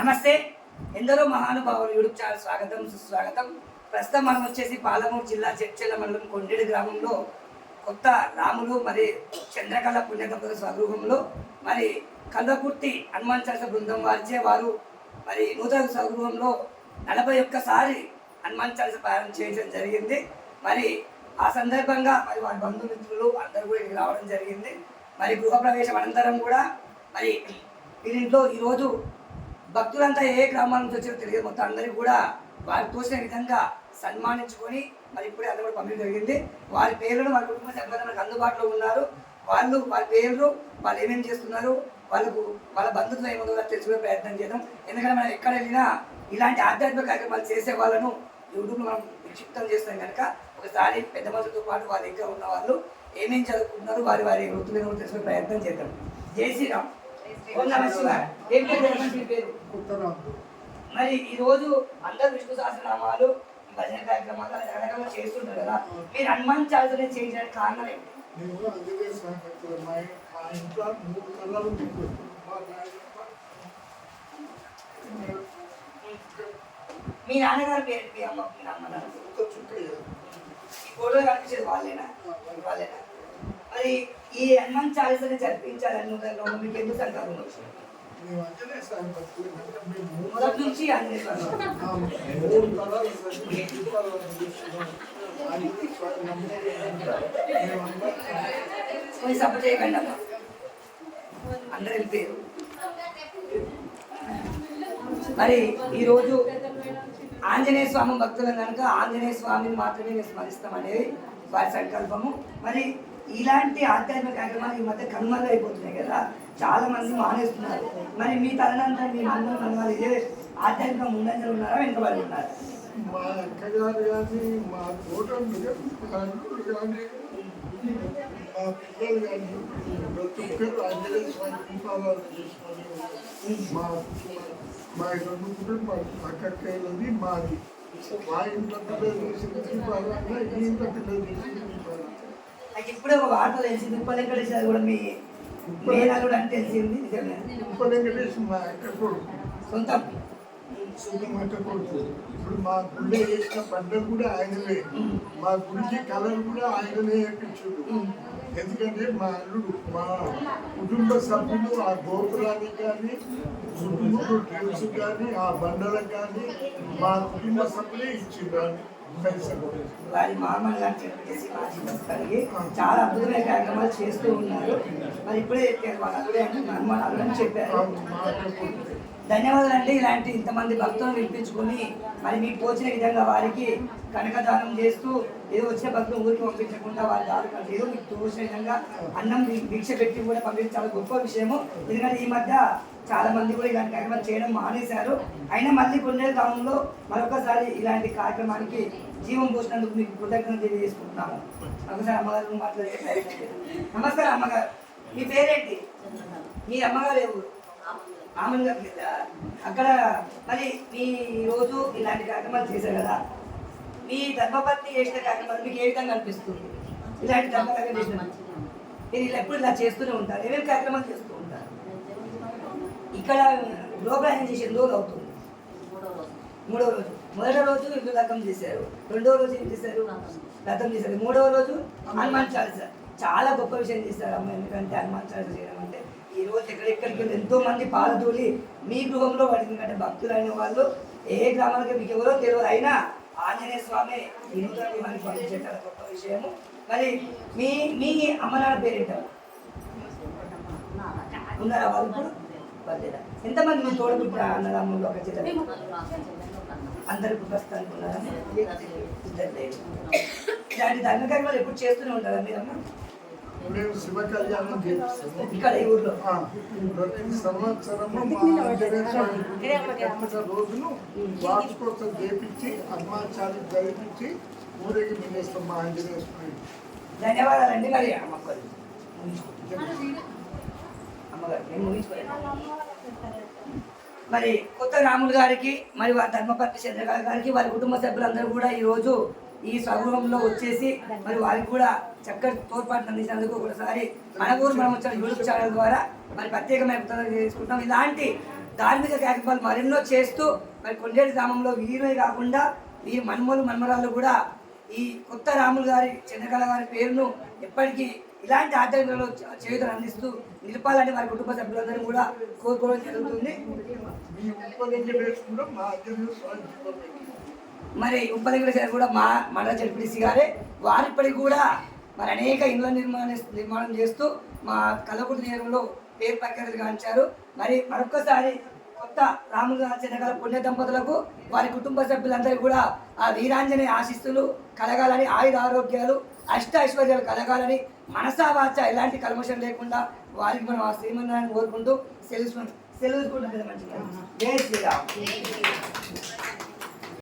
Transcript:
నమస్తే. ఎందరో మహానుభావులు యూట్యూబ్ ఛానల్ స్వాగతం సుస్వాగతం. ప్రస్తుతం మనం వచ్చేసి పాలమూరు జిల్లా చర్చల మండలం కొండేడు గ్రామంలో కొత్త రాములు మరి చంద్రకళ పుణ్యదంపతుల స్వగృహంలో మరి కల్వకుర్తి హనుమాన్ చాలీస బృందం వారిచే వారు మరి నూతన స్వగృహంలో నలభై ఒక్కసారి హనుమాన్ చాలీస ప్రారంభం చేయడం జరిగింది. మరి ఆ సందర్భంగా మరి వారి బంధుమిత్రులు అందరూ కూడా ఇక్కడికి రావడం జరిగింది. మరి గృహప్రవేశం అనంతరం కూడా మరి వీరింట్లో ఈరోజు భక్తులంతా ఏ గ్రామాల నుంచి వచ్చారో తెలియదు. మొత్తం అందరికీ కూడా వారికి తోచిన విధంగా సన్మానించుకొని మరి ఇప్పుడే అందరూ కూడా పంపిణీ జరిగింది. వారి పేర్లను వారి కుటుంబ సభ్యులు మనకు అందుబాటులో ఉన్నారు. వాళ్ళు వాళ్ళ పేర్లు వాళ్ళు ఏమేమి చేస్తున్నారు వాళ్ళకు వాళ్ళ బంధుత్వం ఏముందో తెలుసుకునే ప్రయత్నం చేద్దాం. ఎందుకంటే మనం ఎక్కడ వెళ్ళినా ఇలాంటి ఆధ్యాత్మిక కార్యక్రమాలు చేసే వాళ్ళను యూట్యూబ్లో మనం విక్షిప్తం చేస్తాం కనుక ఒకసారి పెద్ద మనుషులతో పాటు వాళ్ళ దగ్గర ఉన్న వాళ్ళు ఏమేమి చదువుకుంటున్నారు వారి వారి వృత్తులను తెలుసుకునే ప్రయత్నం చేద్దాం. జై శ్రీరామ్. ఏం పేరు? మరి ఈ రోజు అందరు విష్ణు సహస్రనామాలు భజన కార్యక్రమాలు రకరకాలుగా చేస్తుంటారు కదా. మీరు హనుమాన్ చాలీసా చేయడానికి కారణం ఏంటి? నేను. మా మా ఇంట్లో మూడు కళలు మీకు మా నాయనమ్మ మీ నాన్నగారు పేరు మీ అమ్మ మీ నాన్నగారు ఈ ఫోటో కనిపించేది వాళ్ళేనా? వాళ్ళేనా? మరి ఈ హనుమాన్ చాలీసాని జరిపించాలని మీకు ఎందుకు సంకల్పం వచ్చింది? మేము స్వామి భక్తులు మొదటి నుంచి మూడు స్వామి కొంచెం సపోర్ట్ చేయకండి అమ్మ. అందరు వెళ్ళిపోయారు. మరి ఈరోజు ఆంజనేయ స్వామి భక్తులం కనుక ఆంజనేయ స్వామిని మాత్రమే మేము స్మరిస్తాం అనేది వారి సంకల్పము. మరి ఇలాంటి ఆధ్యాత్మిక కార్యక్రమాలు ఈ మధ్య కనుమరుగైపోతున్నాయి కదా. చాలా మంది మానేస్తున్నారు. మరి మీ తదనంతరం మీ మందరం కనుమలు ఇదే ఆధ్యాత్మిక ముందంజలు ఉన్నారా వెనుకబడి ఉన్నారా? మా అక్కగారు కానీ మా తోటలు కానీ మా పిల్లలు కానీ ప్రతి ఒక్కరు ఆంజనేయ స్వామి దీపాలను చేసుకొని మా మా రెండు కుటుంబాలు మాది. మా ఇంట్లో పిల్లలు చేసిన దీపాలన్నా ఈ ఇంట్లో పిల్లలు చేసిన దీపాలన్నా నాకు ఇప్పుడే ఒక వార్త తెలిసింది. ఉప్ప వెంకటేశ్వర కూడా మీ మేనల్లుడు అని తెలిసింది నిజమే ఉప్ప వెంకటేష్ మా అక్క కొడుకు సొంతం అక్క కొడుకు ఇప్పుడు మా గుళ్ళో వేసిన పంటలు కూడా ఆయనవే మా గుడికి కలర్ కూడా ఆయననే వేయించుడు ఎందుకంటే మా అల్లుడు మా కుటుంబ సభ్యులు ఆ గోపురానికి కానీ కుటుంబ డ్రెస్ కానీ ఆ బండలకు కానీ మా కుటుంబ సభ్యులే ఇచ్చిండ్రు. వారి మామూలు గారు చెప్పేసి కలిగి చాలా అద్భుతమైన కార్యక్రమాలు చేస్తూ ఉన్నారు. మరి ఇప్పుడే చెప్పారు వాళ్ళు అని చెప్పారు. ధన్యవాదాలు అండి ఇలాంటి ఇంతమంది భక్తులను వినిపించుకుని మరి మీకు తోచిన విధంగా వారికి కనకదానం చేస్తూ ఏదో వచ్చిన భక్తులు ఊరికి పంపించకుండా వారి దారులు ఏదో మీకు తోచిన విధంగా అన్నం భిక్ష పెట్టి కూడా పంపించాలి గొప్ప విషయము. ఎందుకంటే ఈ మధ్య చాలా మంది కూడా ఇలాంటి కార్యక్రమాలు చేయడం మానేశారు. అయినా మళ్ళీ కొన్నేళ్ళ గ్రామంలో మరొకసారి ఇలాంటి కార్యక్రమానికి జీవం పోసినందుకు మీకు కృతజ్ఞత తెలియజేసుకుంటున్నాము. ఒకసారి అమ్మగారు మాట్లాడే నమస్కారం అమ్మగారు. మీ పేరేంటి? మీ అమ్మగారు ఎవరు ఆమెను అక్కడ మరి మీ రోజు ఇలాంటి కార్యక్రమాలు చేశారు కదా. మీ ధర్మపత్ని చేసిన కార్యక్రమాలు మీకు ఏ విధంగా అనిపిస్తుంది? ఇలాంటి ధర్మకార్యం చేసిన మీరు ఇలా ఎప్పుడు ఇలా చేస్తూనే ఉంటారు. ఏమేమి కార్యక్రమాలు చేస్తూ ఉంటారు? ఇక్కడ గృహప్రవేశం చేసి ఎన్ని రోజులు అవుతుంది. మూడవ రోజు. మొదటి రోజు ఇల్లు రకం చేశారు. రెండవ రోజు ఏం చేశారు? రథం చేశారు. మూడవ రోజు హనుమాన్ చాలీస. చాలా గొప్ప విషయం చేశారు అమ్మ ఎందుకంటే హనుమాన్ చాలీస చేయడం అంటే ఈ రోజు ఎక్కడెక్కడికి వెళ్ళి ఎంతో మంది పాలతోలి మీ గృహంలో పడింది. ఎందుకంటే భక్తులైన వాళ్ళు ఏ గ్రామానికి మీకు ఎవరో తెలియదు. అయినా ఆంజనేయ స్వామి ఈ నూతన గృహానికి పంపించే చాలా గొప్ప విషయము. మరి మీ మీ అమ్మ నాన్న పేరేంటారు ఉన్నారా వాళ్ళు ఇప్పుడు? ఎంతమంది మీ తోడు పుట్టిన అన్నదమ్ములు ఒక చిన్న ఇద్దరు లేరు. ఇలాంటి ధర్మ కార్యక్రమాలు ఎప్పుడు చేస్తూనే ఉంటారా మీరమ్మ? మేము శివ కళ్యాణం చేస్తాము. ఇక్కడ ఈ ఊర్లో. ఆ, ప్రతి సంవత్సరము మా ఆంజనేయ స్వామి గుడి పుట్టిన రోజును వార్షికోత్సవం చేపించి హనుమాచారి జరిపించి మా ఆంజనేయ స్వామి. ధన్యవాదాలండి మరి నేను మరి కొత్త రాములు గారికి మరి వారి ధర్మపతి చంద్రకాంత్ గారికి వారి కుటుంబ సభ్యులందరూ కూడా ఈ రోజు ఈ స్వగృహంలో వచ్చేసి మరి వారికి కూడా చక్కటి తోడ్పాటు అందించినందుకు ఒకసారి మన ఊరు మనం వచ్చిన యూట్యూబ్ ఛానల్ ద్వారా మరి ప్రత్యేకమైన చేసుకుంటాం ఇలాంటి ధార్మిక కార్యక్రమాలు మరెన్నో చేస్తూ మరి కొండేటి గ్రామంలో వీరే కాకుండా ఈ మన్మలు మన్మరాలు కూడా ఈ కొత్త రాములు గారి చంద్రకళ గారి పేరును ఎప్పటికీ ఇలాంటి ఆధ్యాత్మికలో చేతులు అందిస్తూ నిలపాలని వారి కుటుంబ సభ్యులందరూ కూడా కోరుకోవడం జరుగుతుంది. మరి ఉప్పలగిరి గారు కూడా మా మండల జడ్పీసీ గారే. వారు ఇప్పటికి కూడా మరి అనేక ఇళ్ళ నిర్మాణం నిర్మాణం చేస్తూ మా కలకుటి నేరంలో పేరు ప్రఖ్యాతులు గాంచారు. మరి మరొక్కసారి కొత్త రాములు గారి పుణ్య దంపతులకు వారి కుటుంబ సభ్యులందరూ కూడా ఆ వీరాంజనే ఆశిస్తులు కలగాలని ఆయుధ ఆరోగ్యాలు అష్ట ఐశ్వర్యాలు కలగాలని మనసా వాచ ఎలాంటి కల్మషం లేకుండా వారికి మనం ఆ శ్రీమన్నారాయణ కోరుకుంటూ సెలవు సెలవుకుంటాం కదా మంచిగా. జై శ్రీరామ్.